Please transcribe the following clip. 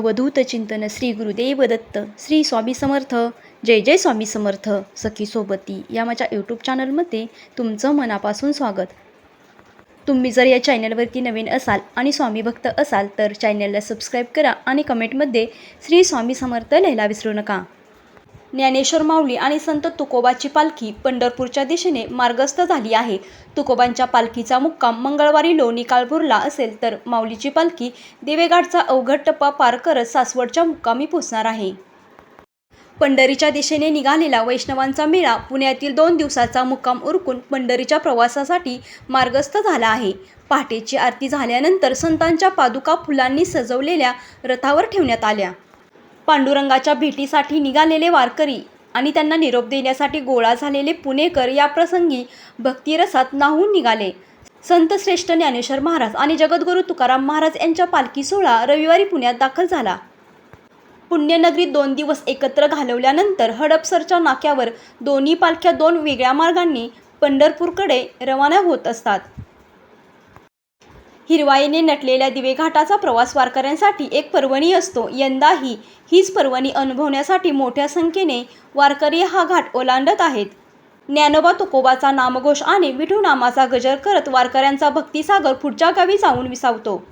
अवधूत चिंतन श्री गुरुदेव दत्त श्री स्वामी समर्थ जय जय स्वामी समर्थ सखी सोबती या माझ्या यूट्यूब चॅनलमध्ये तुमचं मनापासून स्वागत. तुम्ही जर या चॅनलवरती नवीन असाल आणि स्वामी भक्त असाल तर चॅनलला सबस्क्राईब करा आणि कमेंटमध्ये श्री स्वामी समर्थ लिहायला विसरू नका. ज्ञानेश्वर माऊली आणि संत तुकोबाची पालखी पंढरपूरच्या दिशेने मार्गस्थ झाली आहे. तुकोबांच्या पालखीचा मुक्काम मंगळवारी लोणी काळभोरला असेल तर माऊलीची पालखी देवेगाडचा अवघड टप्पा पार करत सासवडच्या मुक्कामी पोचणार आहे. पंढरीच्या दिशेने निघालेला वैष्णवांचा मेळा पुण्यातील दोन दिवसाचा मुक्काम उरकून पंढरीच्या प्रवासासाठी मार्गस्थ झाला आहे. पहाटेची आरती झाल्यानंतर संतांच्या पादुका फुलांनी सजवलेल्या रथावर ठेवण्यात आल्या. पांडुरंगाच्या भेटीसाठी निघालेले वारकरी आणि त्यांना निरोप देण्यासाठी गोळा झालेले पुणेकर या प्रसंगी भक्तिरसात नाहून निघाले. संत श्रेष्ठ ज्ञानेश्वर महाराज आणि जगद्गुरू तुकाराम महाराज यांच्या पालखी सोहळा रविवारी पुण्यात दाखल झाला. पुण्यनगरीत दोन दिवस एकत्र घालवल्यानंतर हडपसरच्या नाक्यावर दोन्ही पालख्या दोन वेगळ्या मार्गांनी पंढरपूरकडे रवाना होत असतात. हिरवाईने नटलेल्या दिवेघाटाचा प्रवास वारकऱ्यांसाठी एक पर्वणी असतो. यंदाही हीच पर्वणी अनुभवण्यासाठी मोठ्या संख्येने वारकरी हा घाट ओलांडत आहेत. ज्ञानोबा तुकोबाचा नामघोष आणि विठू नामाचा गजर करत वारकऱ्यांचा भक्तिसागर पुढच्या गावी जाऊन विसावतो.